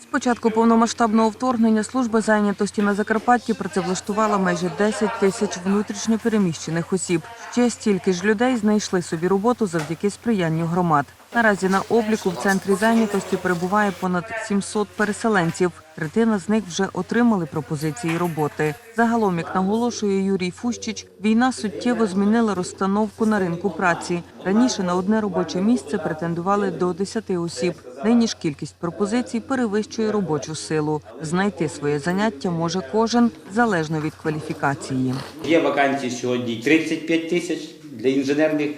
З початку повномасштабного вторгнення служба зайнятості на Закарпатті працевлаштувала майже 10 тисяч внутрішньо переміщених осіб. Ще стільки ж людей знайшли собі роботу завдяки сприянню громад. Наразі на обліку в центрі зайнятості перебуває понад 700 переселенців. Третина з них вже отримали пропозиції роботи. Загалом, як наголошує Юрій Фущич, війна суттєво змінила розстановку на ринку праці. Раніше на одне робоче місце претендували до 10 осіб. Нині ж кількість пропозицій перевищує робочу силу. Знайти своє заняття може кожен залежно від кваліфікації. Є вакансії сьогодні 35 тисяч для інженерних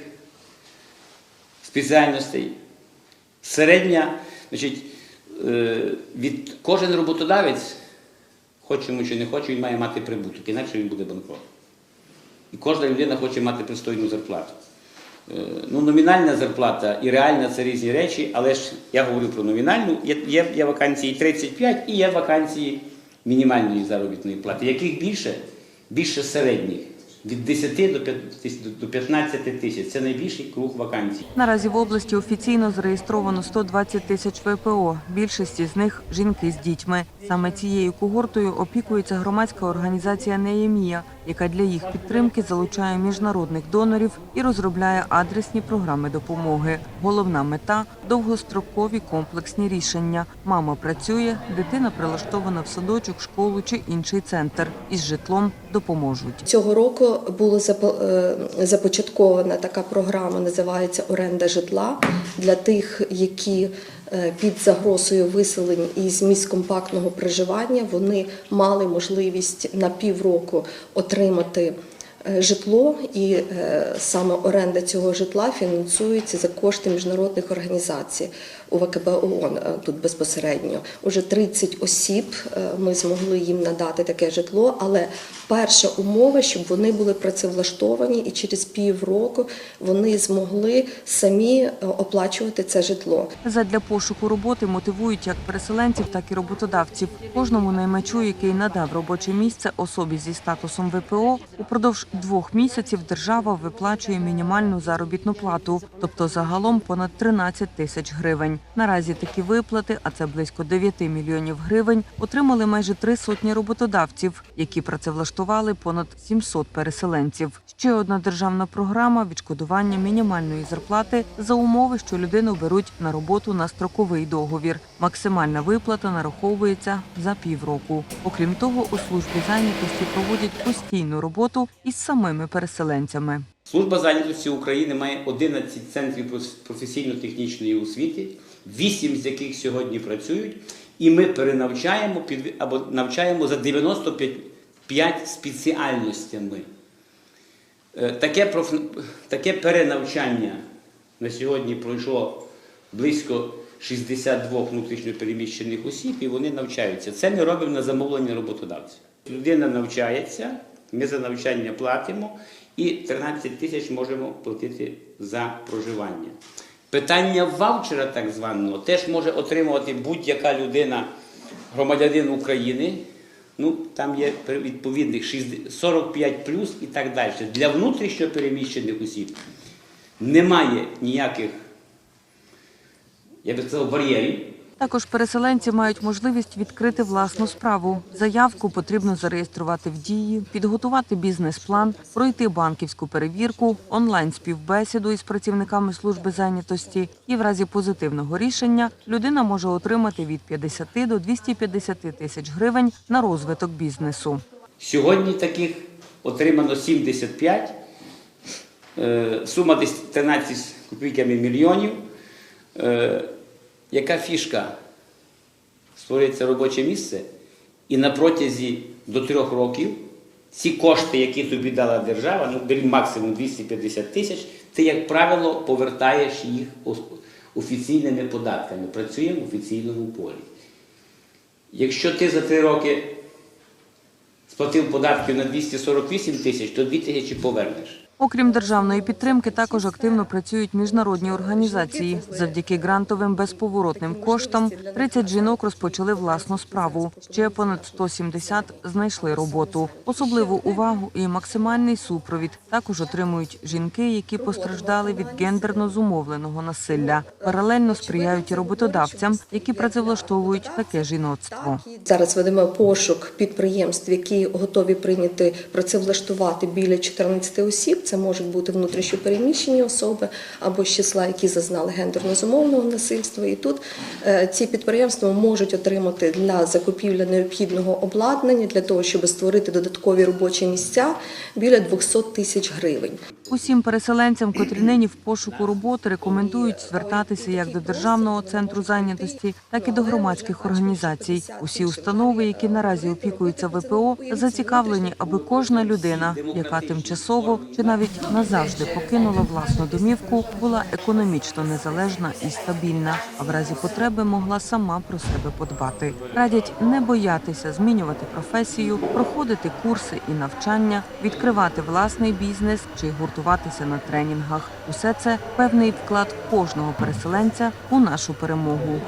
спеціальностей. Середня, значить, е, від кожен роботодавець, хочемо чи не хоче, він має мати прибуток, інакше він буде банкрот. І кожна людина хоче мати пристойну зарплату. Е, Ну, номінальна зарплата і реальна це різні речі, але ж я говорю про номінальну. Є, є, є вакансії 35 і є вакансії мінімальної заробітної плати. Яких більше? Більше середніх. Від 10 до 15 до 15 тисяч. Це найбільший круг вакансій. Наразі в області офіційно зареєстровано 120 тисяч ВПО. Більшості з них жінки з дітьми. Саме цією когортою опікується громадська організація Неємія, яка для їх підтримки залучає міжнародних донорів і розробляє адресні програми допомоги. Головна мета довгострокові комплексні рішення. Мама працює, дитина прилаштована в садочок, школу чи інший центр. Із житлом допоможуть. Цього року була е, започаткована така програма, називається Оренда житла для тих, які під загрозою виселень із місць компактного проживання вони мали можливість на півроку отримати. е, Житло і е, саме оренда цього житла фінансується за кошти міжнародних організацій УВКБ ООН е, тут безпосередньо. Уже 30 осіб е, ми змогли їм надати таке житло, але перша умова, щоб вони були працевлаштовані, і через півроку вони змогли самі е, оплачувати це житло. Задля пошуку роботи мотивують як переселенців, так і роботодавців. Кожному наймачу, який надав робоче місце особі зі статусом ВПО, упродовж двох місяців держава виплачує мінімальну заробітну плату, тобто загалом понад 13 тисяч гривень. Наразі такі виплати, а це близько 9 мільйонів гривень, отримали майже три сотні роботодавців, які працевлаштували понад 700 переселенців. Ще одна державна програма відшкодування мінімальної зарплати за умови, що людину беруть на роботу на строковий договір. Максимальна виплата нараховується за півроку. Окрім того, у службі зайнятості проводять постійну роботу із самими переселенцями. Служба зайнятості України має 11 центрів професійно-технічної освіти, 8 з яких сьогодні працюють, і ми перенавчаємо під, або навчаємо за 95 спеціальностями. Е, Таке, проф... таке перенавчання на сьогодні пройшло близько 62 внутрішньопереміщених осіб, і вони навчаються. Це ми робимо на замовлення роботодавців. Людина навчається, ми за навчання платимо, і 13 тисяч можемо платити за проживання. Питання ваучера, так званого, теж може отримувати будь-яка людина, громадянин України. Ну, там є відповідних 45 плюс і так далі. Для внутрішньо переміщених осіб немає ніяких, я би сказав, бар'єрів. Також переселенці мають можливість відкрити власну справу. Заявку потрібно зареєструвати в дії, підготувати бізнес-план, пройти банківську перевірку, онлайн співбесіду із працівниками служби зайнятості. І в разі позитивного рішення людина може отримати від 50 до 250 тисяч гривень на розвиток бізнесу. Сьогодні таких отримано 75, е, сума десь 13 з копійками мільйонів. Яка фішка? Створюється робоче місце, і на протязі до трьох років ці кошти, які тобі дала держава, ну максимум 250 тисяч, ти, як правило, повертаєш їх офіційними податками. Працюємо в офіційному полі. Якщо ти за три роки сплатив податків на 248 тисяч, то 2 тисячі повернеш. Окрім державної підтримки, також активно працюють міжнародні організації. Завдяки грантовим безповоротним коштам 30 жінок розпочали власну справу. Ще понад 170 знайшли роботу. Особливу увагу і максимальний супровід також отримують жінки, які постраждали від гендерно зумовленого насилля. Паралельно сприяють роботодавцям, які працевлаштовують таке жіноцтво. Зараз ведемо пошук підприємств, які готові прийняти працевлаштувати біля 14 осіб. Це можуть бути внутрішньопереміщені особи або з числа, які зазнали гендерно-зумовного насильства. І тут е, ці підприємства можуть отримати для закупівлі необхідного обладнання для того, щоб створити додаткові робочі місця біля 200 тисяч гривень. Усім переселенцям, котрі нині в пошуку роботи, рекомендують звертатися як до державного центру зайнятості, так і до громадських організацій. Усі установи, які наразі опікуються ВПО, зацікавлені, аби кожна людина, яка тимчасово чи навіть назавжди покинула власну домівку, була економічно незалежна і стабільна, а в разі потреби могла сама про себе подбати. Радять не боятися змінювати професію, проходити курси і навчання, відкривати власний бізнес чи гуртуватися на тренінгах. Усе це певний вклад кожного переселенця у нашу перемогу.